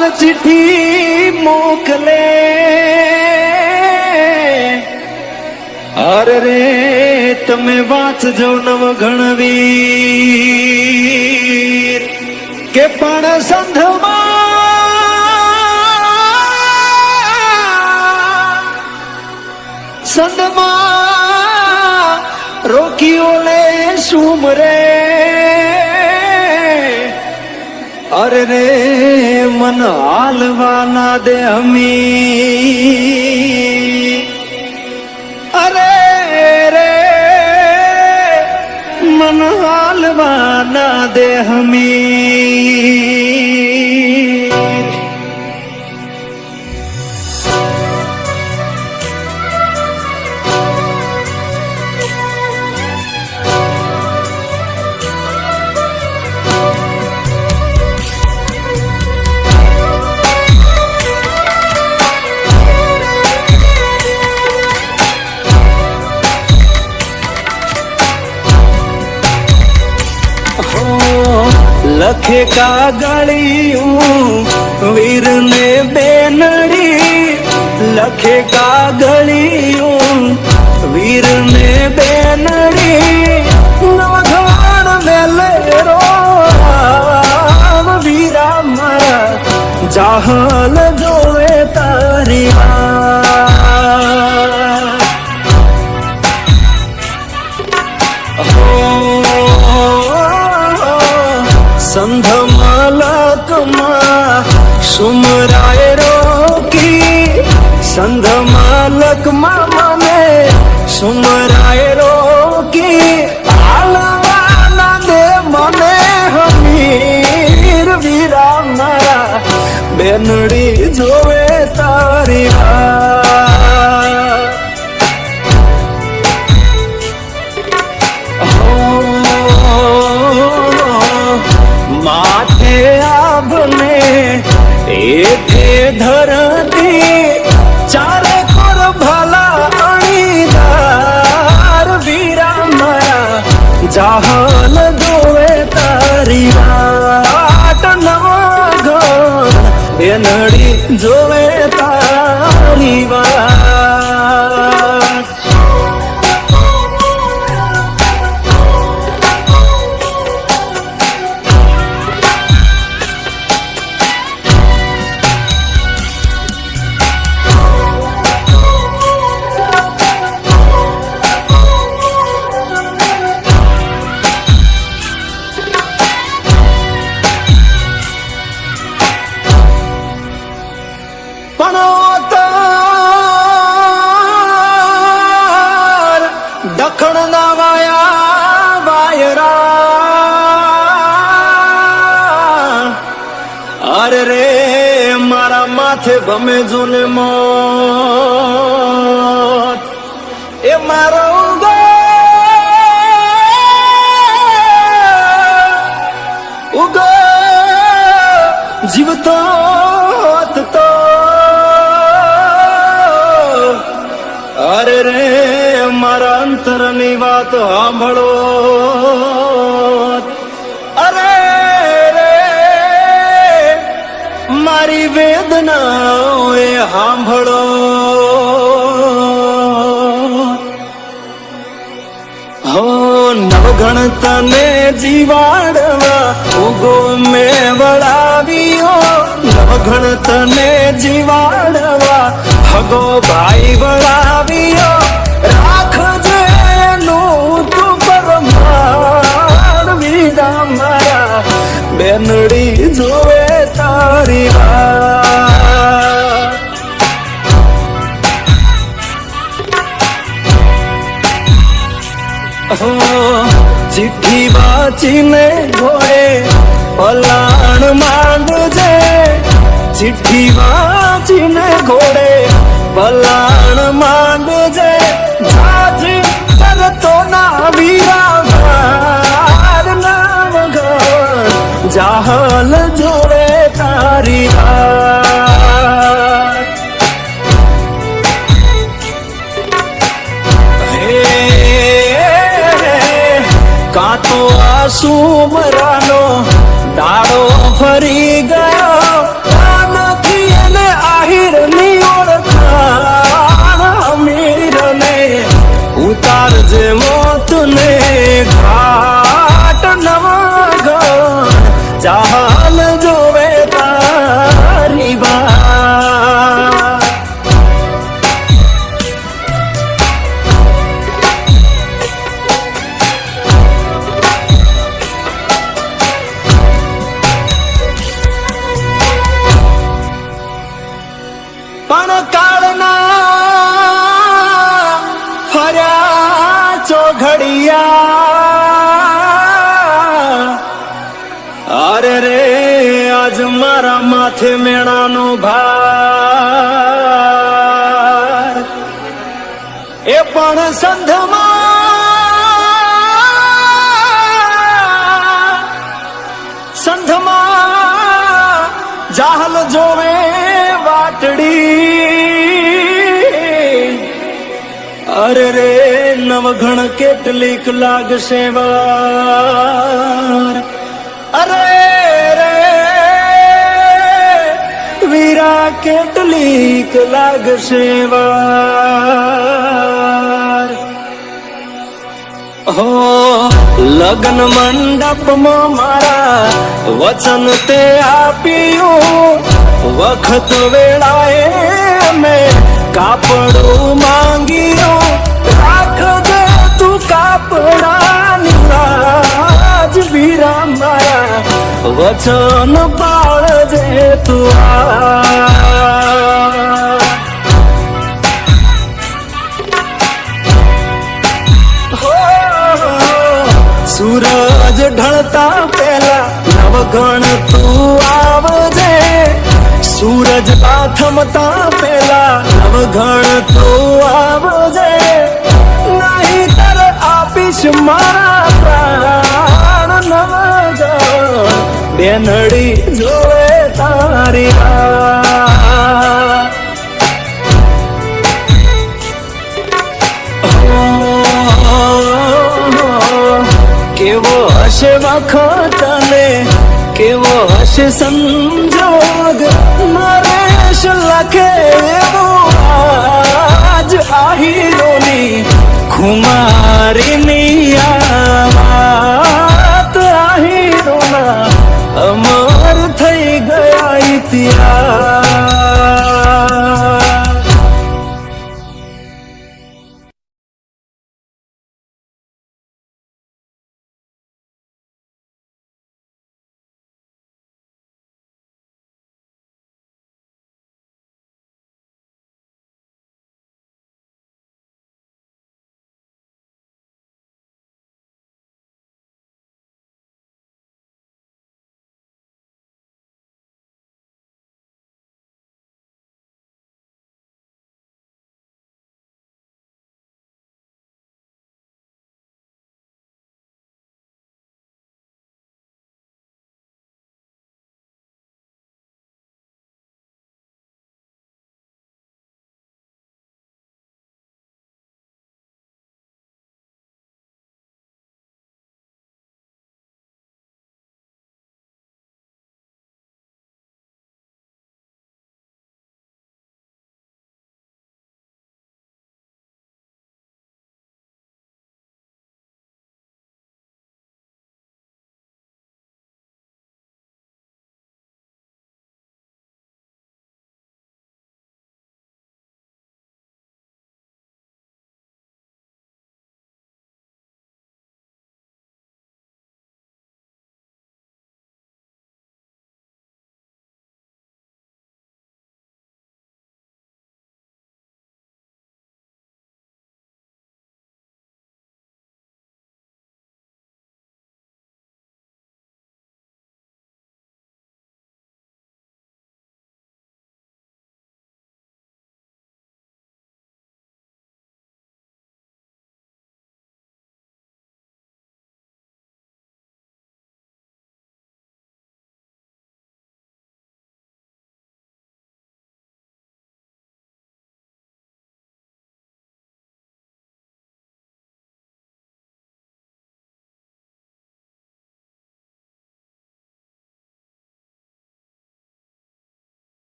હાલ ચિઠ્ઠી મોકલે અરે રે તમે વાંચજો નવ ગણવી કે પણ સંધમાં સંધમાં રોકીઓ લે સુમરે અરે રે મન હાલવાના દે અમી અરે રે મન હાલવાના દે હમી. લખે કાગળિયું વીરને બેનડી લખે કાગળિયું વીરને બેનડી નવઘણ મેલેરો રામ વીરા મારા જાહલ જોવે સંધમાલકમાં મને સુમરાય રોકી હાલવાના દે મને હમીર વીરા મારા બેનડી જોવે તારી વાત. માથે આભને એઠે ધરતી ચારે જાહલ જોવે તારી વાટ નવા ગણ નડી જોવે તારી વાત માથે ભમે જોને મોત એ મારો ઉગો ઉગો જીવતો તો અરે રે, મારા અંતરની વાત સાંભળો. મારી વેદના એ સાંભળો. હો, નવગણ જીવાડવા ઉગો મેં વળાવ્યો. નવગણ તને જીવાડવા ભગો ભાઈ વળાવ્યો. રાખજે નું તું પરમાર, વિદા મારા બેનડી જોવે હો, ચિઠ્ઠી વાંચીને ઘોડે પલાણ માંડજે ચિઠ્ઠી વાંચીને ઘોડે પલાણ માંડજે જાજી કરતો ના વીરા જાહલ જોડે વાત. કાતો આસુ મરાનો દાડો ફરી ગયો? કાન આહિરની ઓળખાણ. અમીરને ઉતારજે મોતને ઘાટ નવા ગણ ચાલ ચોઘડિયા અરે રે, આજ મારા માથે મેળાનો ભાર. એ પણ સંધમાં સંધમાં જાહલ જોવે વાટડી. અરે રે નવઘણ કેટલીક લાગશે વાર. અરે રે, વીરા કેટલીક લાગશે વાર. હો, લગ્ન મંડપમાં મારા વચન તે આપ્યું. વખત વેળાએ મેં કાપડું માંગ્યું રાખજે તું કાપડાની લાજ વીરા મારા વચન પાળજે તું સૂરજ ઢળતા પહેલા નવગણ તું આવજે સૂરજ આથમતા પેલા નવઘણ તો આવજે. નહીં તર આપીશ મારા પ્રાણ બે બેનડી જોવે તારી કેવો હશે વખત ને કેવો હશે સંજોગ નરેશ લખે આજ આહીરોની ખુમારીની વાત આહીરોના અમર થઈ ગયા ઇતિહાસ.